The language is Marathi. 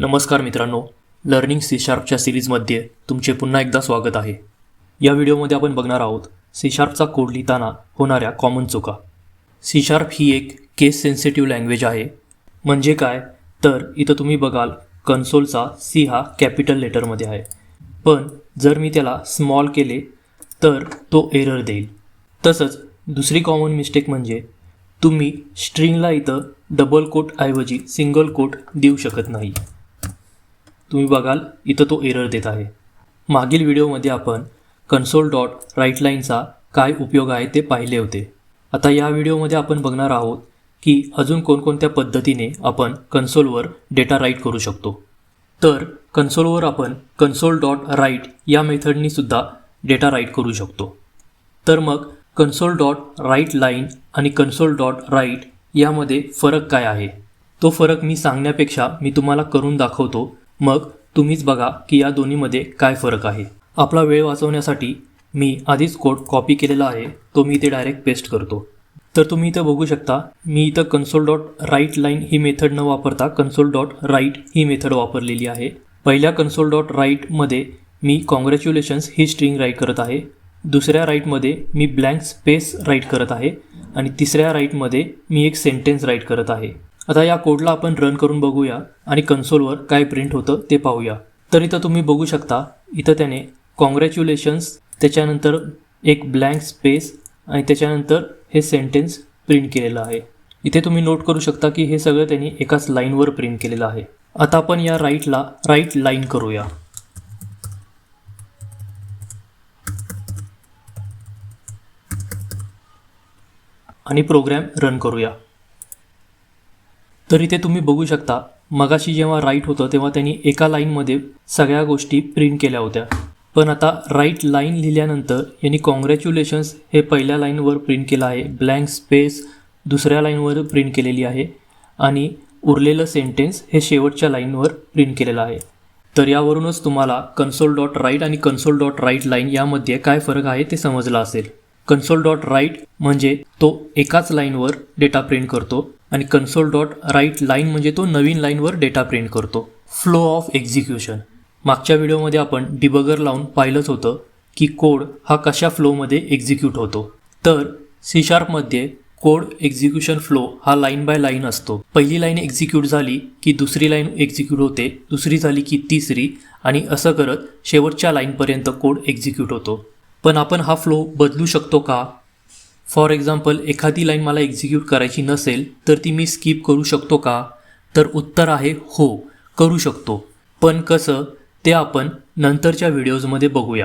नमस्कार मित्रांनो लर्निंग सी शार्पच्या सिरीजमध्ये तुमचे पुन्हा एकदा स्वागत आहे. या व्हिडिओमध्ये आपण बघणार आहोत सी शार्पचा कोड लिहिताना होणाऱ्या कॉमन चुका. सी शार्प ही एक केस सेन्सिटिव्ह लँग्वेज आहे. म्हणजे काय? तर इथं तुम्ही बघाल कन्सोलचा सी हा कॅपिटल लेटरमध्ये आहे. पण जर मी त्याला स्मॉल केले तर तो एरर देईल. तसंच दुसरी कॉमन मिस्टेक म्हणजे तुम्ही स्ट्रिंगला इथं डबल कोटऐवजी सिंगल कोट देऊ शकत नाही. तुम्ही बघाल इथं तो एरर देत आहे. मागील व्हिडिओमध्ये आपण कन्सोल डॉट राईट लाईनचा काय उपयोग आहे ते पाहिले होते. आता या व्हिडिओमध्ये आपण बघणार आहोत की अजून कोणकोणत्या पद्धतीने आपण कन्सोलवर डेटा राईट करू शकतो. तर कन्सोलवर आपण कन्सोल डॉट राईट या मेथडनी सुद्धा डेटा राईट करू शकतो. तर मग कन्सोल डॉट राईट लाईन आणि कन्सोल डॉट राईट यामध्ये फरक काय आहे? तो फरक मी सांगण्यापेक्षा मी तुम्हाला करून दाखवतो मग तुम्हीच बघा की या दोन्हीमध्ये काय फरक आहे. आपला वेळ वाचवण्यासाठी मी आधीच कोड कॉपी केलेला आहे तो मी इथे डायरेक्ट पेस्ट करतो. तर तुम्ही इथं बघू शकता मी इथं कन्सोल डॉट राईट लाईन ही मेथड न वापरता कन्सोल डॉट राईट ही मेथड वापरलेली आहे. पहिल्या कन्सोल डॉट राईटमध्ये मी कॉंग्रॅच्युलेशन्स ही स्ट्रिंग राईट करत आहे. दुसऱ्या राईटमध्ये मी ब्लँक स्पेस राईट करत आहे. आणि तिसऱ्या राईटमध्ये मी एक सेंटेन्स राईट करत आहे. आता या कोडला आपण रन करून बघूया आणि कन्सोलवर काय प्रिंट होतं ते पाहूया. तर इथं तुम्ही बघू शकता इथं त्याने कॉंग्रॅच्युलेशन्स त्याच्यानंतर एक ब्लँक स्पेस आणि त्याच्यानंतर हे सेंटेन्स प्रिंट केलेलं आहे. इथे तुम्ही नोट करू शकता की हे सगळं त्यांनी एकाच लाईनवर प्रिंट केलेलं आहे. आता आपण या राईटला राईट लाईन करूया. आणि प्रोग्रॅम रन करूया. तर इथे तुम्ही बघू शकता. मगाशी जेव्हा राईट होतं तेव्हा त्यांनी एका लाईनमध्ये सगळ्या गोष्टी प्रिंट केल्या होत्या. पण आता राईट लाईन लिहिल्यानंतर यांनी कॉंग्रॅच्युलेशन्स हे पहिल्या लाईनवर प्रिंट केलं आहे. ब्लँक स्पेस दुसऱ्या लाईनवर प्रिंट केलेली आहे. आणि उरलेलं सेंटेन्स हे शेवटच्या लाईनवर प्रिंट केलेलं आहे. तर यावरूनच तुम्हाला कन्सोल डॉट राईट आणि कन्सोल डॉट राईट लाईन यामध्ये काय फरक आहे ते समजलं असेल. कन्सोल डॉट राईट म्हणजे तो एकाच लाईनवर डेटा प्रिंट करतो आणि कन्सोल डॉट राईट लाईन म्हणजे तो नवीन लाईनवर डेटा प्रिंट करतो. फ्लो ऑफ एक्झिक्युशन मागच्या व्हिडिओमध्ये आपण डिबगर लावून पाहिलंच होतं की कोड हा कशा फ्लोमध्ये एक्झिक्यूट होतो. तर सी शार्पमध्ये कोड एक्झिक्युशन फ्लो हा लाईन बाय लाईन असतो. पहिली लाईन एक्झिक्यूट झाली की दुसरी लाईन एक्झिक्यूट होते दुसरी झाली की तिसरी आणि असं करत शेवटच्या लाईनपर्यंत कोड एक्झिक्यूट होतो. पण आपण हा फ्लो बदलू शकतो का? फॉर एक्झाम्पल एखादी लाईन मला एक्झिक्यूट करायची नसेल तर ती मी स्किप करू शकतो का? तर उत्तर आहे हो करू शकतो. पण कसं ते आपण नंतरच्या व्हिडिओजमध्ये बघूया.